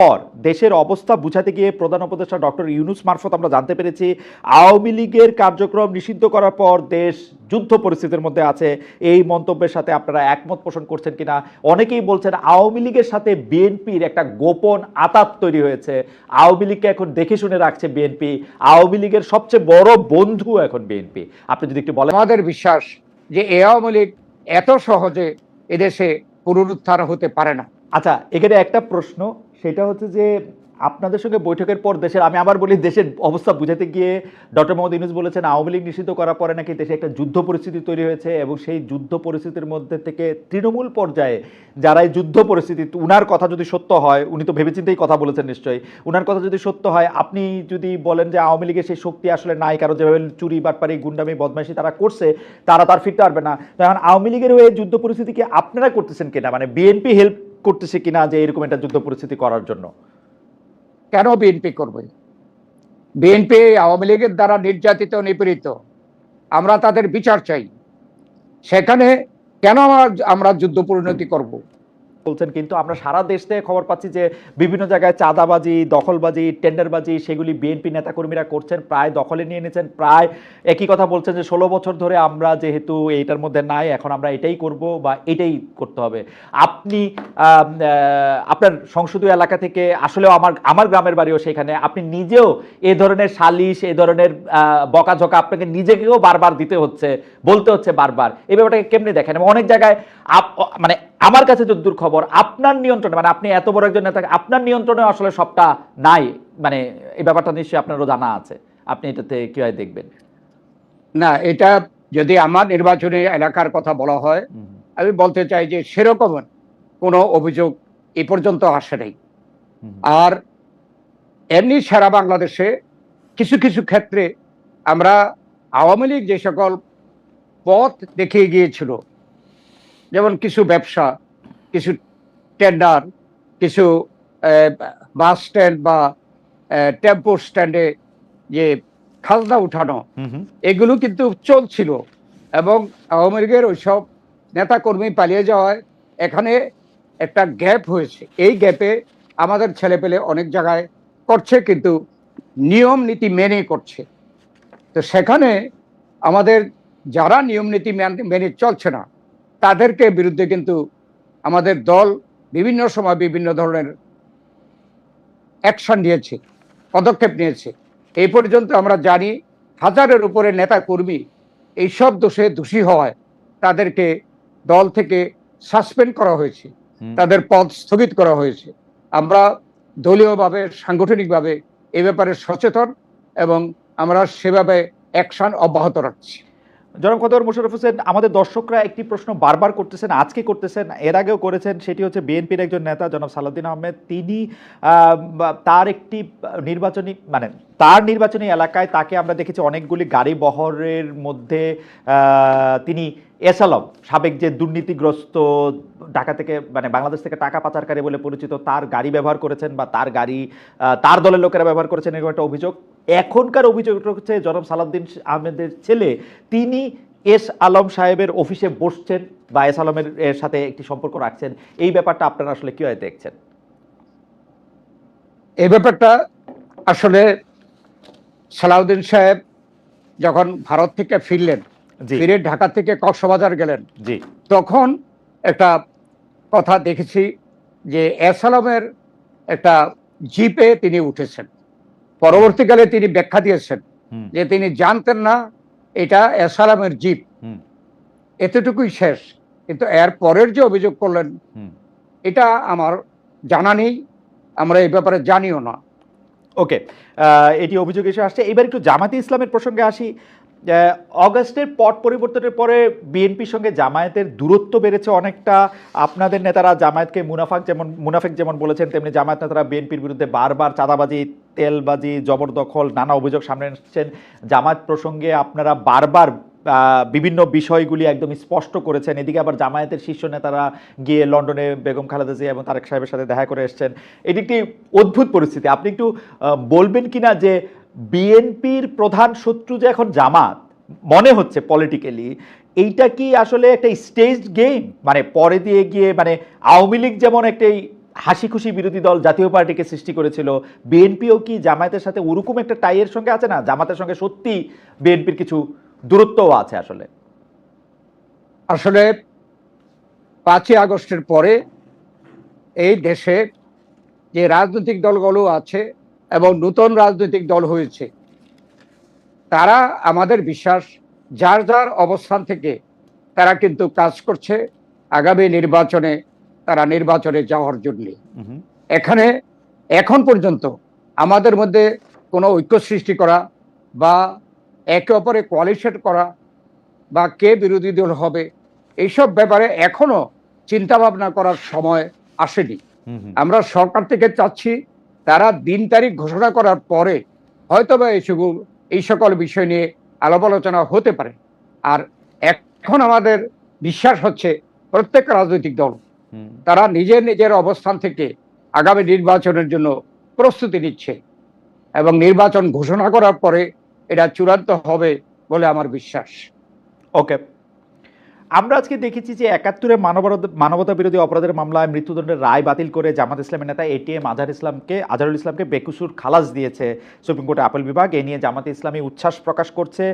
পর দেশের অবস্থা বুঝাতে গিয়ে প্রধান উপদেষ্টা ডক্টর ইউনুস মারফত আমরা জানতে পেরেছি, আওয়ামী লীগের কার্যক্রম নিষিদ্ধ করার পর দেশ যুদ্ধ পরিস্থিতির মধ্যে আছে। এই মন্তব্যের সাথে আপনারা একমত পোষণ করছেন কিনা? অনেকেই বলছেন আওয়ামী লীগের সাথে বিএনপির একটা গোপন আতাত তৈরি হয়েছে। আওয়ামী লীগকে এখন দেখে শুনে রাখছে বিএনপি। আওয়ামী লীগের সবচেয়ে বড় বন্ধু এখন বিএনপি। আপনি যদি একটু বলেন। আমাদের বিশ্বাস যে এ আওয়ামী লীগ এত সহজে এদেশে পুনরুদ্ধার হতে পারে না। আচ্ছা এখানে একটা প্রশ্ন, সেটা হচ্ছে যে আপনাদের সঙ্গে বৈঠকের পর দেশের, আমি আবার বলি দেশের অবস্থা বুঝাতে গিয়ে ডক্টর মোহাম্মদ ইউনুস বলেছেন, আওয়ামী লীগ নিষিদ্ধ করার পরে নাকি দেশে একটা যুদ্ধ পরিস্থিতি তৈরি হয়েছে এবং সেই যুদ্ধ পরিস্থিতির মধ্যে থেকে তৃণমূল পর্যায়ে যারা এই যুদ্ধ পরিস্থিতি, উনার কথা যদি সত্য হয়, উনি তো ভেবেচিন্তেই কথা বলেছেন নিশ্চয়ই, উনার কথা যদি সত্য হয়, আপনি যদি বলেন যে আওয়ামী লীগের সেই শক্তি আসলে নাই, কারণ যেভাবে চুরি, বাটপারি, গুন্ডামি, বদমাইশি তারা করছে, তারা তার ফিরতে পারবে না। তখন আওয়ামী লীগের হয়ে যুদ্ধ পরিস্থিতি কি আপনারা করতেছেন কিনা? মানে বিএনপি হেল্প করতেছে কিনা যে এরকম একটা যুদ্ধ পরিস্থিতি করার জন্য? কেন বিএনপি করবে? বিএনপি আওয়ামী লীগের দ্বারা নির্যাতিত, নিপীড়িত। আমরা তাদের বিচার চাই। সেখানে কেন আমরা- আমরা যুদ্ধ পরিণতি করব? বলছেন, কিন্তু আমরা সারা দেশ থেকে খবর পাচ্ছি যে বিভিন্ন জায়গায় চাঁদাবাজি, দখলবাজি, টেন্ডারবাজি, সেগুলি বিএনপি নেতাকর্মীরা করছেন, প্রায় দখলে নিয়ে নিয়েছেন, প্রায় একই কথা বলছেন যে ষোলো বছর ধরে আমরা যেহেতু এইটার মধ্যে নাই, এখন আমরা এটাই করব বা এটাই করতে হবে। আপনি আপনার সংসদীয় এলাকা থেকে আসলেও আমার আমার গ্রামের বাড়িও সেখানে, আপনি নিজেও এ ধরনের সালিশ, এ ধরনের বকাঝকা আপনাকে নিজেকেও বারবার দিতে হচ্ছে, বলতে হচ্ছে বারবার। এই ব্যাপারটাকে কেমনি দেখেন? এবং অনেক জায়গায় মানে আমার কাছে যদ্দূর খবর আপনার নিয়ন্ত্রণে মানে আপনি এত বড় একজন নেতা আপনার নিয়ন্ত্রণে আসলে সবটা নাই। মানে এই ব্যাপারটা নিশ্চয়ই আপনারও জানা আছে। আপনি এটাতে কীভাবে দেখবেন? না এটা যদি আমার নির্বাচনী এলাকার কথা বলা হয় আমি বলতে চাই যে সেরকম কোনো অভিযোগ এ পর্যন্ত আসে নাই। আর এমনি সারা বাংলাদেশে কিছু কিছু ক্ষেত্রে আমরা আওয়ামী লীগ যে সকল পথ দেখিয়ে গিয়েছিল যেমন কিছু ব্যবসা কিছু টেন্ডার কিছু বাস স্ট্যান্ড বা টেম্পো স্ট্যান্ডে যে খাজনা উঠানো এগুলো কিন্তু চলছিল এবং আওয়ামী লীগের ওইসব নেতাকর্মী পালিয়ে যাওয়ায় এখানে একটা গ্যাপ হয়েছে। এই গ্যাপে আমাদের ছেলেপেলে অনেক জায়গায় করছে কিন্তু নিয়ম নীতি মেনে করছে। তো সেখানে আমাদের যারা নিয়ম নীতি মেনে চলছে না তাদেরকে বিরুদ্ধে কিন্তু আমাদের দল বিভিন্ন সময় বিভিন্ন ধরনের অ্যাকশন নিয়েছে পদক্ষেপ নিয়েছে। এই পর্যন্ত আমরা জানি হাজারের উপরে নেতা কর্মী এইসব দোষে দোষী হওয়ায় তাদেরকে দল থেকে সাসপেন্ড করা হয়েছে তাদের পদ স্থগিত করা হয়েছে। আমরা দলীয়ভাবে সাংগঠনিকভাবে এ ব্যাপারে সচেতন এবং আমরা সেভাবে অ্যাকশন অব্যাহত রাখছি। জনাব কদর মুশারফ হোসেন আমাদের দর্শকরা একটি প্রশ্ন বারবার করতেছেন আজকে করতেছেন এর আগেও করেছেন সেটি হচ্ছে বিএনপির একজন নেতা জনাব সালাউদ্দিন আহমেদ। তিনি তার একটি নির্বাচনী মানে তার নির্বাচনী এলাকায় তাকে আমরা দেখেছি অনেকগুলি গাড়ি বহরের মধ্যে আহ, তিনি এসালম, সাবেক যে দুর্নীতিগ্রস্ত ঢাকা থেকে মানে বাংলাদেশ থেকে টাকা পাচারকারী বলে পরিচিত, তার গাড়ি ব্যবহার করেছেন বা তার গাড়ি তার দলের লোকেরা ব্যবহার করেছেন এরকম একটা অভিযোগ। এখনকার অভিযোগ হচ্ছে, জনাব সালাউদ্দিন আহমেদের ছেলে, তিনি এস আলম সাহেবের অফিসে বসছেন বা এস আলমের, এর সাথে একটি সম্পর্ক রাখছেন। এই ব্যাপারটা আপনারা আসলে কীভাবে দেখছেন? এই ব্যাপারটা আসলে সালাউদ্দিন সাহেব যখন ভারত থেকে ফিরলেন ফিরে ঢাকা থেকে কক্সবাজার গেলেন। জি। তখন একটা কথা দেখেছি যে এসালামের একটা জিপে তিনি উঠেছেন। পরবর্তীকালে তিনি ব্যাখ্যা দিয়েছেন যে তিনি জানতেন না এটা এসালামের জিপ। হুম, এতটুকুই শেষ। কিন্তু এর পরের যে অভিযোগ করলেন এটা আমার জানা নেই আমরা এই ব্যাপারে জানিও না। ওকে এটি অভিযোগ এসে আসছে। এবার একটু জামাতি ইসলামের প্রসঙ্গে আসি। অগাস্টের পট পরিবর্তনের পরে বিএনপির সঙ্গে জামায়াতের দূরত্ব বেড়েছে অনেকটা। আপনাদের নেতারা জামায়াতকে মুনাফাক যেমন, মুনাফেক যেমন বলেছেন, তেমনি জামায়াত নেতারা বিএনপির বিরুদ্ধে বারবার চাঁদাবাজি, তেলবাজি, জবরদখল, নানা অভিযোগ সামনে এসেছেন জামায়াত প্রসঙ্গে আপনারা বারবার বিভিন্ন বিষয়গুলি একদম স্পষ্ট করেছেন। এদিকে আবার জামায়াতের শীর্ষ নেতারা গিয়ে লন্ডনে বেগম খালেদা জিয়া এবং তারেক সাহেবের সাথে দেখা করে এসেছেন। এটি একটি অদ্ভুত পরিস্থিতি। আপনি একটু বলবেন কিনা যে বিএনপির প্রধান শত্রু যে এখন জামাত, মনে হচ্ছে পলিটিক্যালি এইটা কি আসলে একটা স্টেজ গেম মানে পরে দিয়ে গিয়ে মানে আওয়ামী লীগ যেমন একটি হাসি খুশি বিরোধী দল জাতীয় পার্টিকে সৃষ্টি করেছিল, বিএনপিও কি জামায়াতের সাথে ওরকম একটা টাইয়ের সঙ্গে আছে না? জামাতের সঙ্গে সত্যি বিএনপির কিছু দূরত্বও আছে আসলে। আসলে পাঁচই আগস্টের পরে এই দেশে যে রাজনৈতিক দলগুলো আছে এবং নতুন রাজনৈতিক দল হয়েছে। তারা আমাদের বিশ্বাস যার যার অবস্থান থেকে তারা কিন্তু কাজ করছে। আগামী নির্বাচনে তারা নির্বাচনে যাওয়ার জন্য। এখানে এখন পর্যন্ত আমাদের মধ্যে কোনো ঐক্য সৃষ্টি করা বা একে অপরে কোয়ালিশন করা বা কে বিরোধী দল হবে এইসব ব্যাপারে এখনও চিন্তা ভাবনা করার সময় আসেনি। আমরা সরকার থেকে চাচ্ছি তারা দিন তারিখ ঘোষণা করার পরে হয়তোবা এই সকল এই সকল বিষয় নিয়ে আলাপ আলোচনা হতে পারে। আর এখন আমাদের বিশ্বাস হচ্ছে প্রত্যেক রাজনৈতিক দল তারা নিজের নিজের অবস্থান থেকে আগামী নির্বাচনের জন্য প্রস্তুতি নিচ্ছে এবং নির্বাচন ঘোষণা করার পরে এটা চূড়ান্ত হবে বলে আমার বিশ্বাস। ওকে। আমরা আজকে দেখেছি যে একাত্তরে মানবতা মানবতা বিরোধী অপরাধের মামলায় মৃত্যুদণ্ডের রায় বাতিল করে জামাত ইসলামের নেতা এটিএম আজহার ইসলামকে আজহারুল ইসলামকে বেকুসুর খালাস দিয়েছে সুপ্রিম কোর্টে আপিল বিভাগ। এ নিয়ে জামাতে ইসলামী উচ্ছ্বাস প্রকাশ করছে।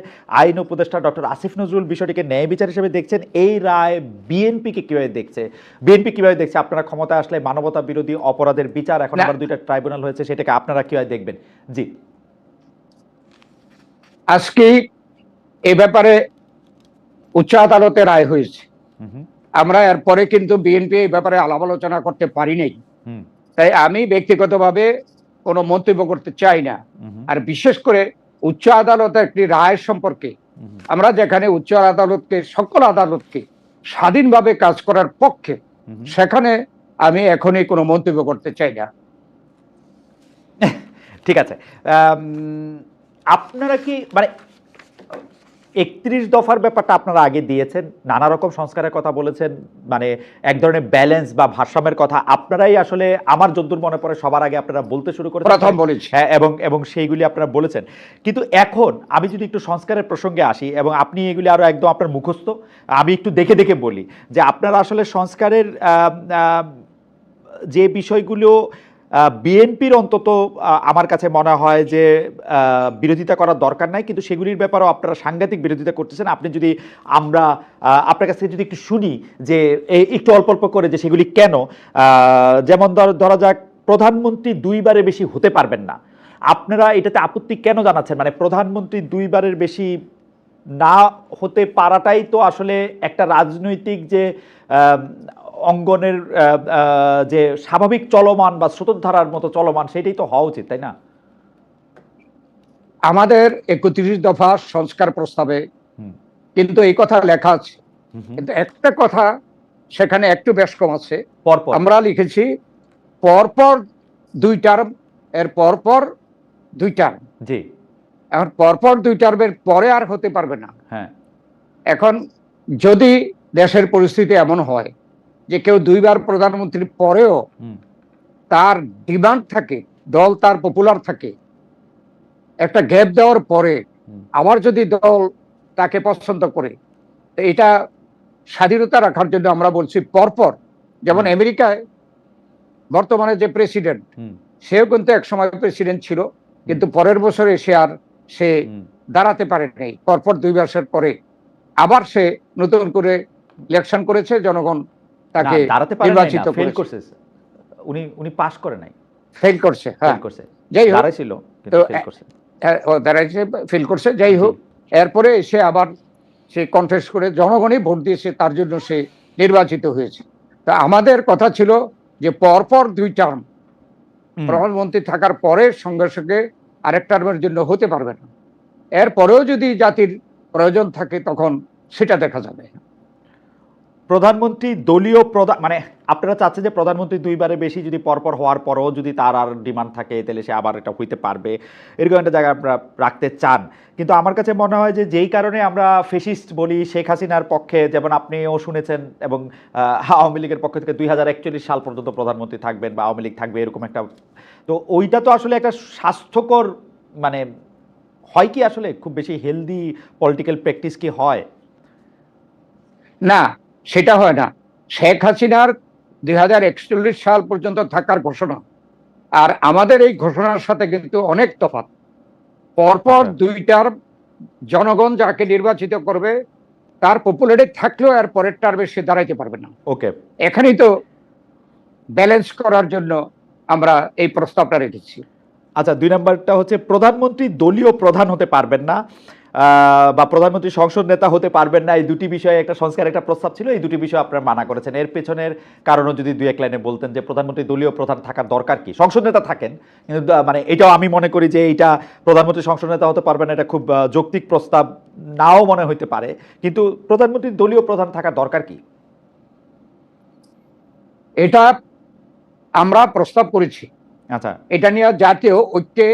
আইন উপদেষ্টা ডক্টর আসিফ নজরুল বিষয়টিকে ন্যায় বিচার হিসেবে দেখছেন। এই রায় বিএনপিকে কীভাবে দেখছে? বিএনপি কীভাবে দেখছে? আপনারা ক্ষমতায় আসলে মানবতা বিরোধী অপরাধের বিচার এখন। আবার দুইটা ট্রাইব্যুনাল হয়েছে সেটাকে আপনারা কীভাবে দেখবেন? জি। আজকে এ ব্যাপারে উচ্চ আদালতে রায় হয়েছে। আমরা এরপরে কিন্তু বিএনপি এই ব্যাপারে আলাপ আলোচনা করতে পারি নাই। তাই আমি ব্যক্তিগতভাবে কোনো মন্তব্য করতে চাই না। আর বিশেষ করে উচ্চ আদালতের একটি রায় সম্পর্কে আমরা যেখানে উচ্চ আদালতকে সকল আদালতকে স্বাধীনভাবে কাজ করার পক্ষে। সেখানে আমি এখনই কোনো মন্তব্য করতে চাই না। ঠিক আছে। আপনারা কি মানে একত্রিশ দফার ব্যাপারটা আপনারা আগে দিয়েছেন নানা রকম সংস্কারের কথা বলেছেন মানে এক ধরনের ব্যালেন্স বা ভারসাম্যের কথা আপনারাই আসলে আমার যদ্দূর মনে পড়ে সবার আগে আপনারা বলতে শুরু করেছেন। প্রথম বলেছি। হ্যাঁ এবং এবং সেইগুলি আপনারা বলেছেন। কিন্তু এখন আমি যদি একটু সংস্কারের প্রসঙ্গে আসি এবং আপনি এগুলি আরও একদম আপনার মুখস্থ আমি একটু দেখে দেখে বলি যে আপনারা আসলে সংস্কারের যে বিষয়গুলো বিএনপির অন্তত আমার কাছে মনে হয় যে বিরোধিতা করার দরকার নাই, কিন্তু সেগুলির ব্যাপারেও আপনারা সাংঘাতিক বিরোধিতা করতেছেন। আপনি যদি আমরা আপনার কাছ থেকে যদি একটু শুনি যে একটু অল্প অল্প করে যে সেগুলি কেন যেমন ধর- ধরা যাক, প্রধানমন্ত্রী দুইবারে বেশি হতে পারবেন না। আপনারা এটাতে আপত্তি কেন জানাচ্ছেন? মানে প্রধানমন্ত্রী দুইবারের বেশি না হতে পারাটাই তো আসলে একটা রাজনৈতিক যে অঙ্গনের যে স্বাভাবিক চলমান বা স্রোতধারার মতো চলমান সেটাই তো হওয়া উচিত তাই না? আমাদের একত্রিশ দফা সংস্কার প্রস্তাবে। কিন্তু এই কথা লেখা আছে। কিন্তু একটা কথা সেখানে একটু বেশ কম আছে। পরপর আমরা লিখেছি পরপর দুই টার্ম এর পরপর দুই টার্ম জি। এখন পরপর দুই টার্মের পরে আর হতে পারবে না। হ্যাঁ। এখন যদি দেশের পরিস্থিতি এমন হয় যে কেউ দুইবার প্রধানমন্ত্রীর পরেও তার ডিমান্ড থাকে দল তার পপুলার থাকে একটা গ্যাপ দেওয়ার পরে। আবার যদি দল তাকে পছন্দ করে তো এটা স্বাধীনতা রাখার জন্য আমরা বলছি পরপর। যেমন আমেরিকায় বর্তমানে যে প্রেসিডেন্ট সেও কিন্তু এক সময় প্রেসিডেন্ট ছিল কিন্তু পরের বছরে সে আর সে দাঁড়াতে পারে নাই। পরপর দুই বছর পরে আবার সে নতুন করে ইলেকশন করেছে জনগণ তাকে দাঁড়াতে পারে নির্বাচিত ফেল করেছে। উনি উনি পাস করে নাই। ফেল করছে হ্যাঁ। করছে। যাই হোক দাঁড়াইছিল কিন্তু ফেল করছে। দাঁড়াইছে ফিল করছে যাই হোক। এরপরে সে আবার সে কন্টেস্ট করে জনগণই ভোট দিয়েছে তার জন্য সে নির্বাচিত হয়েছে। তা আমাদের কথা ছিল যে পরপর দুই টার্ম প্রধানমন্ত্রী থাকার পরে সঙ্গে সঙ্গে আরেক টার্মের জন্য হতে পারবে না। এরপরেও যদি জাতির প্রয়োজন থাকে তখন সেটা দেখা যাবে। প্রধানমন্ত্রী দলীয় প্রধান মানে আপনারা চাচ্ছেন যে প্রধানমন্ত্রী দুইবারে বেশি যদি পরপর হওয়ার পরও যদি তার আর ডিমান্ড থাকে, তাহলে সে আবার এটা হইতে পারবে। এরকম একটা জায়গা আপনারা রাখতে চান। কিন্তু আমার কাছে মনে হয় যে যেই কারণে আমরা ফেসিস্ট বলি, শেখ হাসিনার পক্ষে, যেমন আপনিও শুনেছেন এবং আওয়ামী লীগের পক্ষ থেকে দুই হাজার একচল্লিশ সাল পর্যন্ত প্রধানমন্ত্রী থাকবেন বা আওয়ামী লীগ থাকবে, এরকম একটা তো ওইটা তো আসলে একটা স্বাস্থ্যকর মানে হয় কি আসলে? খুব বেশি হেলদি পলিটিক্যাল প্র্যাকটিস কি হয়? না সেটা হয় না। শেখ হাসিনার দুই হাজার একচল্লিশ সাল পর্যন্ত থাকার ঘোষণা। আর আমাদের এই ঘোষণার সাথে কিন্তু অনেক তফাৎ। পরপর আচ্ছা। দুইটার জনগণ যাকে নির্বাচিত করবে তার পপুলারিটি থাকলেও আর পরের টার্মে সে দাঁড়াইতে পারবে না। ওকে। এখানেই তো ব্যালেন্স করার জন্য আমরা এই প্রস্তাবটা রেখেছি। আচ্ছা দুই নম্বরটা হচ্ছে প্রধানমন্ত্রী দলীয় প্রধান হতে পারবেন না। বা প্রধানমন্ত্রী সংসদ নেতা হতে পারবেন না এই দুটি বিষয়ে একটা সংস্কার একটা প্রস্তাব ছিল এই দুটি বিষয় আপনারা মানা করেছেন। এর পেছনের কারণও যদি দুই এক লাইনে বলতেন যে প্রধানমন্ত্রী দলীয় প্রধান থাকার দরকার কি? সংসদ নেতা থাকেন কিন্তু মানে এটাও আমি মনে করি যে এইটা প্রধানমন্ত্রী সংসদ নেতা হতে পারবেন না এটা খুব যৌক্তিক প্রস্তাব নাও মনে হইতে পারে। কিন্তু প্রধানমন্ত্রী দলীয় প্রধান থাকার দরকার কি? এটা আমরা প্রস্তাব করেছি। আচ্ছা। এটা নিয়ে জাতীয় ঐক্যে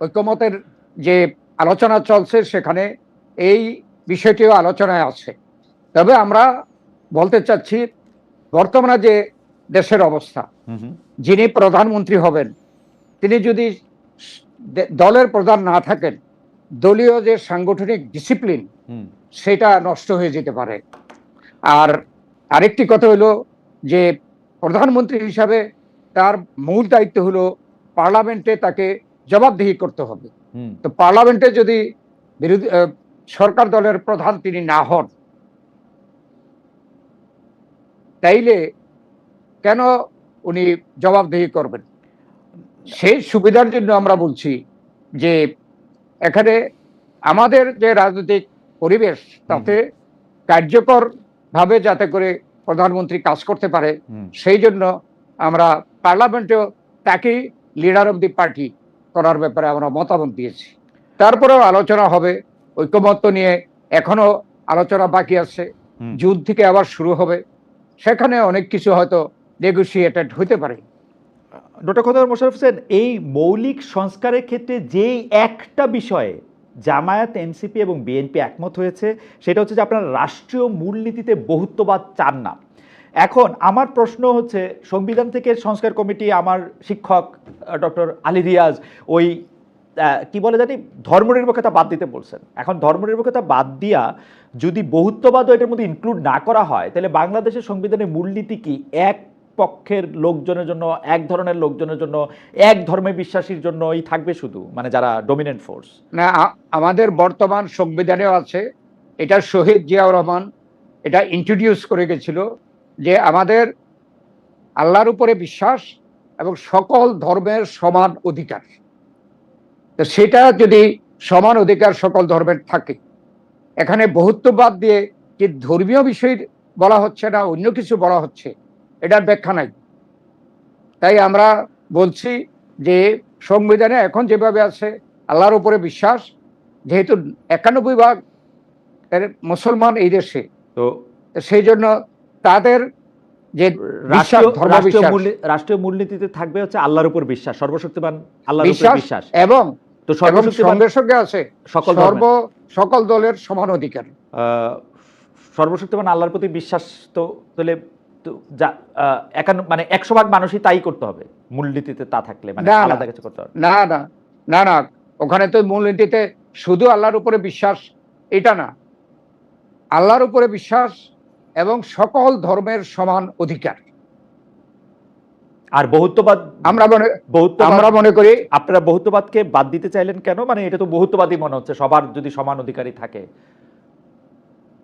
ঐক্যমতের যে আলোচনা চলছে সেখানে এই বিষয়টিও আলোচনায় আছে। তবে আমরা বলতে চাচ্ছি বর্তমানে যে দেশের অবস্থা যিনি প্রধানমন্ত্রী হবেন তিনি যদি দলের প্রধান না থাকেন দলীয় যে সাংগঠনিক ডিসিপ্লিন সেটা নষ্ট হয়ে যেতে পারে। আর আরেকটি কথা হলো যে প্রধানমন্ত্রী হিসাবে তার মূল দায়িত্ব হলো পার্লামেন্টে তাকে জবাবদিহি করতে হবে। তো পার্লামেন্টে যদি বিরোধী সরকার দলের প্রধান তিনি না হন তাইলে কেন উনি জবাবদিহি করবেন? সেই সুবিধার জন্য আমরা বলছি যে এখানে আমাদের যে রাজনৈতিক পরিবেশ তাতে কার্যকর ভাবে যাতে করে প্রধানমন্ত্রী কাজ করতে পারে সেই জন্য আমরা পার্লামেন্টেও তাকেই লিডার অব দি পার্টি করার ব্যাপারে আমরা মতামত দিয়েছি। তারপরেও আলোচনা হবে ঐক্যমত্য নিয়ে এখনও আলোচনা বাকি আছে। জুন থেকে আবার শুরু হবে। সেখানে অনেক কিছু হয়তো নেগোসিয়েটেড হতে পারে। ডক্টর খোদার মোশারফ হোসেন এই মৌলিক সংস্কারের ক্ষেত্রে যেই একটা বিষয়ে জামায়াত এনসিপি এবং বিএনপি একমত হয়েছে সেটা হচ্ছে যে আপনারা রাষ্ট্রীয় মূলনীতিতে বহুত্ববাদ চান না। এখন আমার প্রশ্ন হচ্ছে, সংবিধান থেকে সংস্কার কমিটি আমার শিক্ষক ডক্টর আলী রিয়াজ ওই কি বলে জানি, ধর্মনিরপেক্ষতা বাদ দিতে বলছেন। এখন ধর্মনিরপেক্ষতা বাদ দিয়া যদি বহুত্ববাদও এটার মধ্যে ইনক্লুড না করা হয়, তাহলে বাংলাদেশের সংবিধানের মূলনীতি কি? এক পক্ষের লোকজনের জন্য, এক ধরনের লোকজনের জন্য, এক ধর্মে বিশ্বাসীর জন্যই থাকবে শুধু? মানে যারা ডমিনেন্ট ফোর্স না আমাদের বর্তমান সংবিধানেও আছে। এটা শহীদ জিয়াউর রহমান, এটা ইন্ট্রোডিউস করে গেছিল। যে আমাদের আল্লাহর উপরে বিশ্বাস এবং সকল ধর্মের সমান অধিকার। তো সেটা যদি সমান অধিকার সকল ধর্মের থাকে এখানে বহুত্ববাদ দিয়ে যে ধর্মীয় বিষয় বলা হচ্ছে না অন্য কিছু বলা হচ্ছে এটার ব্যাখ্যা নাই। তাই আমরা বলছি যে সংবিধানে এখন যেভাবে আছে আল্লাহর উপরে বিশ্বাস যেহেতু একানব্বই ভাগ এর মুসলমান এই দেশে তো সেই জন্য তাদের যে রাষ্ট্রীয় ধর্ম মূলনীতিতে থাকবে হচ্ছে আল্লাহর উপর বিশ্বাস সর্বশক্তিমান আল্লাহর উপর বিশ্বাস এবং তো সঙ্গে সঙ্গে আছে সকল সর্ব সকল দলের সমান অধিকার। সর্বশক্তিমান আল্লাহর প্রতি বিশ্বাস তো তাহলে যা আহ, একান্ন মানে একশো ভাগ মানুষই তাই করতে হবে মূলনীতিতে তা থাকলে মানে না, না। আলাদা কিছু করতে হবে। না না। না না। ওখানে তো মূলনীতিতে শুধু আল্লাহর উপরে বিশ্বাস এটা না। আল্লাহর উপরে বিশ্বাস এবং সকল ধর্মের সমান অধিকার। আর বহুত্ববাদ আমরা মনে আমরা মনে করি আপনারা বহুত্ববাদকে বাদ দিতে চাইলেন কেন? মানে এটা তো বহুত্ববাদী মনে হচ্ছে সবার যদি সমান অধিকারী থাকে।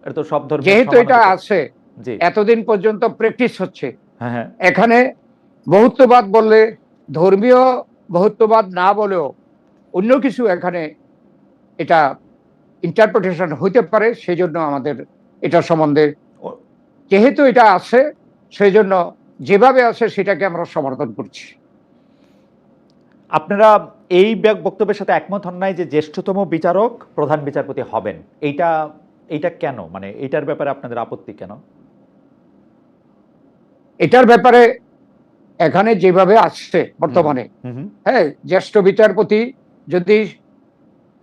এটা তো সব ধর্মের যেহেতু এটা আছে এতদিন পর্যন্ত প্র্যাকটিস হচ্ছে। হ্যাঁ হ্যাঁ। এখানে বহুত্ববাদ বললে ধর্মীয় বহুত্ববাদ না বলেও অন্য কিছু এখানে এটা ইন্টারপ্রিটেশন হইতে পারে সেই জন্য আমাদের এটা সম্বন্ধে যেহেতু এটা আছে সেই জন্য যেভাবে আছে সেটাকে আমরা সমর্থন করছি। আপনারা এই বক্তব্যের সাথে একমত হন নাই যে জ্যেষ্ঠতম বিচারক প্রধান বিচারপতি হবেন। এইটা এইটা কেন? মানে এইটার ব্যাপারে আপনাদের আপত্তি কেন? এটার ব্যাপারে এখানে যেভাবে আসছে বর্তমানে হ্যাঁ জ্যেষ্ঠ বিচারপতি যদি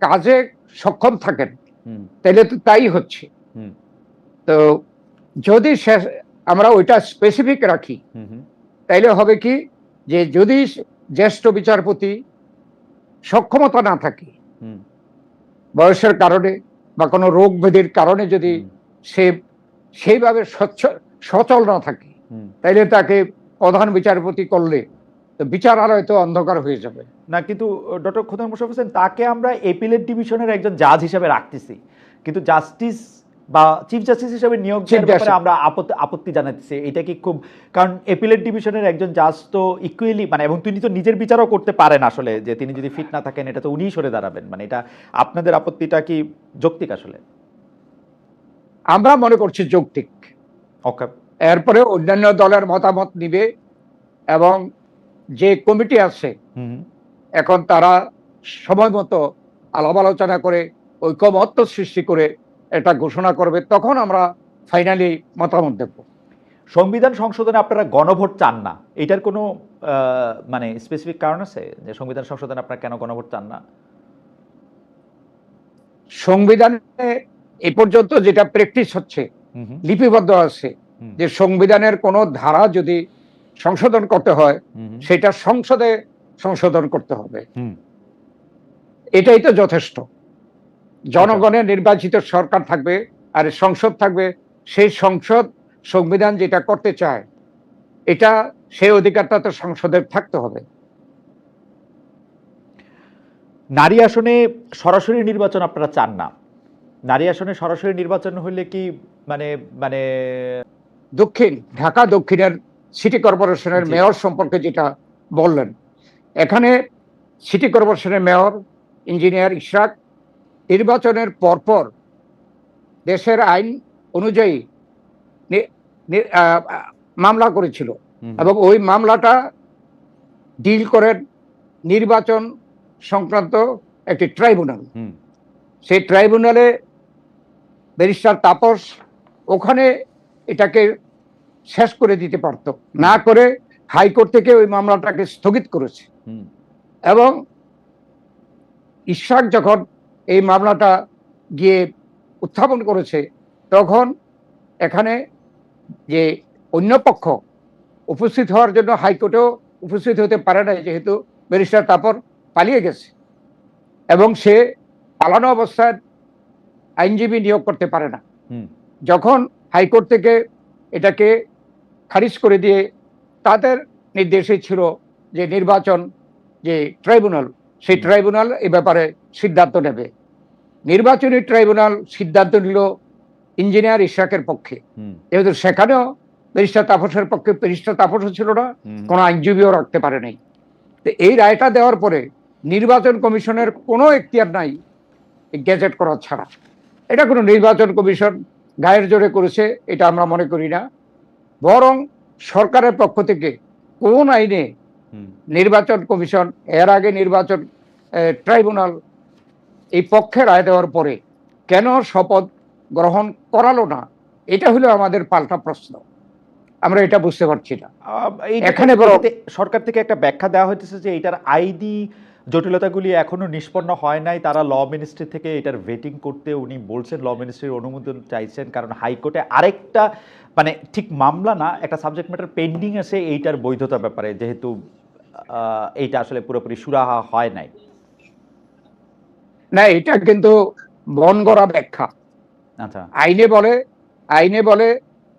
কাজে সক্ষম থাকেন তাহলে তো তাই হচ্ছে। তো যদি আমরা ওইটা স্পেসিফিক রাখি তাইলে হবে কি? যে যদি জ্যেষ্ঠ বিচারপতি সক্ষমতা না থাকে বয়সের কারণে বা কোনো রোগ ব্যাধির কারণে যদি সে সেইভাবে স্বচ্ছ সচল না থাকে তাইলে তাকে প্রধান বিচারপতি করলে তো বিচারালয় তো অন্ধকার হয়ে যাবে। না কিন্তু ডক্টর খোদান মোশারফ হোসেন তাকে আমরা এপিলেট ডিভিশনের একজন জাজ হিসেবে রাখতেছি। কিন্তু জাস্টিস বা চিফ জাস্টিস হিসেবে নিয়োগ ব্যাপারে আমরা আপত্তি আপত্তি জানাচ্ছি এটা কি খুব কারণ এপিলেট ডিভিশনের একজন জাজ তো ইকুয়ালি মানে এবং তিনি তো নিজের বিচারও করতে পারেন আসলে যে তিনি যদি ফিট না থাকেন এটা তো উনিই সরে দাঁড়াবেন। মানে এটা আপনাদের আপত্তিটা কি যৌক্তিক আসলে? আমরা মনে করছি যৌক্তিক। ওকে এরপরে অন্যান্য দলের মতামত নিবে এবং যে কমিটি আছে হুম এখন তারা সময় মতো আলাপ আলোচনা করে ঐকমত্য সৃষ্টি করে এটা ঘোষণা করবে তখন আমরা ফাইনালি মতামত দেব সংবিধান সংশোধনে আপনারা গণভোট চান না। এটার কোনো মানে স্পেসিফিক কারণ আছে? যে সংবিধান সংশোধনে আপনারা কেন গণভোট চান না? সংবিধানে এ পর্যন্ত যেটা প্র্যাকটিস হচ্ছে লিপিবদ্ধ আছে যে সংবিধানের কোনো ধারা যদি সংশোধন করতে হয় সেটা সংসদে সংশোধন করতে হবে। এটাই তো যথেষ্ট। জনগণের নির্বাচিত সরকার থাকবে আর সংসদ থাকবে সেই সংসদ সংবিধান যেটা করতে চায় এটা সেই অধিকারটা তো সংসদের থাকতে হবে। নারী আসনে সরাসরি নির্বাচন আপনারা চান না। নারী আসনে সরাসরি নির্বাচন হলে কি মানে মানে দক্ষিণ ঢাকা দক্ষিণের সিটি কর্পোরেশনের মেয়র সম্পর্কে যেটা বললেন এখানে সিটি কর্পোরেশনের মেয়র ইঞ্জিনিয়ার ইশরাক নির্বাচনের পরপর দেশের আইন অনুযায়ী মামলা করেছিল। এবং ওই মামলাটা ডিল করেন নির্বাচন সংক্রান্ত একটি ট্রাইব্যুনাল। সেই ট্রাইব্যুনালে ব্যারিস্টার তাপস ওখানে এটাকে শেষ করে দিতে পারত। না করে হাইকোর্ট থেকে ওই মামলাটাকে স্থগিত করেছে। এবং ইশাক যখন এই মামলাটা গিয়ে উত্থাপন করেছে তখন এখানে যে অন্য পক্ষ উপস্থিত হওয়ার জন্য হাইকোর্টেও উপস্থিত হতে পারে না যেহেতু ব্যারিস্টার তাপর পালিয়ে গেছে এবং সে পালানো অবস্থায় আইনজীবী নিয়োগ করতে পারে না। যখন হাইকোর্ট থেকে এটাকে খারিজ করে দিয়ে তাদের নির্দেশে ছিল যে নির্বাচন যে ট্রাইব্যুনাল সেই ট্রাইব্যুনাল এ ব্যাপারে সিদ্ধান্ত নেবে। নির্বাচনী ট্রাইব্যুনাল সিদ্ধান্ত নিল ইঞ্জিনিয়ার ইশরাকের পক্ষে। যেহেতু সেখানেও ব্যারিস্টার তাপসের পক্ষে ব্যারিস্টার তাপসও ছিল না কোনো আইনজীবীও রাখতে পারে নাই। তো এই রায়টা দেওয়ার পরে নির্বাচন কমিশনের কোনো এখতিয়ার নাই গেজেট করা ছাড়া। এটা কোনো নির্বাচন কমিশন গায়ের জোরে করেছে এটা আমরা মনে করি না। বরং সরকারের পক্ষ থেকে কোন আইনে নির্বাচন কমিশন এর আগে নির্বাচন ট্রাইব্যুনাল এই পক্ষে রায় দেওয়ার পরে কেন শপথ গ্রহণ করালো না? এটা হলো আমাদের পাল্টা প্রশ্ন। আমরা এটা বুঝতে পারছি না। এখানে সরকার থেকে একটা ব্যাখ্যা দেওয়া হইতেছে যে এটার আইডি জটিলতাগুলি এখনও নিষ্পন্ন হয় নাই। তারা ল মিনিস্ট্রি থেকে এটার ভেটিং করতে উনি বলছেন ল মিনিস্ট্রির অনুমোদন চাইছেন। কারণ হাইকোর্টে আরেকটা মানে ঠিক মামলা না একটা সাবজেক্ট ম্যাটার পেন্ডিং আছে এইটার বৈধতা ব্যাপারে। যেহেতু এইটা আসলে পুরোপুরি সুরাহা হয় নাই। না এটা কিন্তু বন করা ব্যাখ্যা। আচ্ছা। আইনে বলে আইনে বলে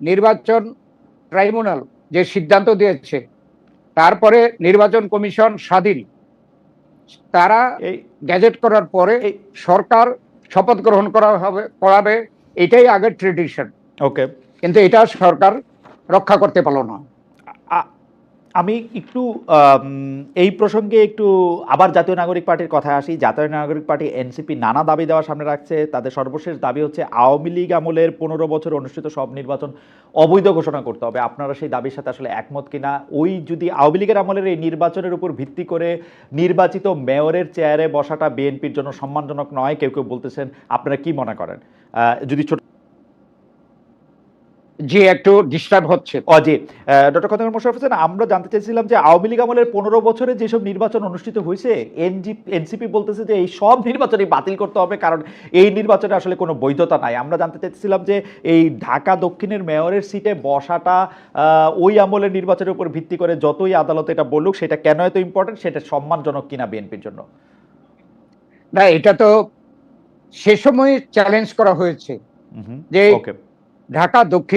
নির্বাচন ট্রাইব্যুনাল যে সিদ্ধান্ত দিয়েছে তারপরে নির্বাচন কমিশন স্বাধীন তারা গ্যাজেট করার পরে সরকার শপথ গ্রহণ করা হবে করাবে এটাই আগের ট্রেডিশন ওকে কিন্তু এটা সরকার রক্ষা করতে পারল না। আমি একটু এই প্রসঙ্গে একটু আবার জাতীয় নাগরিক পার্টির কথায় আসি। জাতীয় নাগরিক পার্টি এনসিপি নানা দাবি দেওয়া সামনে রাখছে। তাদের সর্বশেষ দাবি হচ্ছে আওয়ামী লীগ আমলের পনেরো বছর অনুষ্ঠিত সব নির্বাচন অবৈধ ঘোষণা করতে হবে। আপনারা সেই দাবির সাথে আসলে একমত কিনা? ওই যদি আওয়ামী লীগের আমলের এই নির্বাচনের উপর ভিত্তি করে নির্বাচিত মেয়রের চেয়ারে বসাটা বিএনপির জন্য সম্মানজনক নয়, কেউ কেউ বলতেছেন, আপনারা কি মনে করেন? যদি ছোট যে একটু ডিস্টার্ব হচ্ছে। অজে ডক্টর খন্দকার মোশারফ হোসেন আমরা জানতে চাইছিলাম যে আওয়ামী লীগ আমলের পনেরো বছরে যেসব নির্বাচন অনুষ্ঠিত হয়েছে এনজি এনসিপি বলতেছে যে এই সব নির্বাচনই বাতিল করতে হবে কারণ এই নির্বাচনে আসলে কোনো বৈধতা নাই। আমরা জানতে চাইছিলাম যে এই ঢাকা দক্ষিণের মেয়রের সিটে বসাটা ওই আমলের নির্বাচনের উপর ভিত্তি করে যতই আদালত এটা বলুক সেটা কেন এত ইম্পর্টেন্ট সেটা সম্মানজনক কিনা বিএনপির জন্য? না এটা তো সে সময় চ্যালেঞ্জ করা হয়েছে যে ঢাকা দক্ষিণ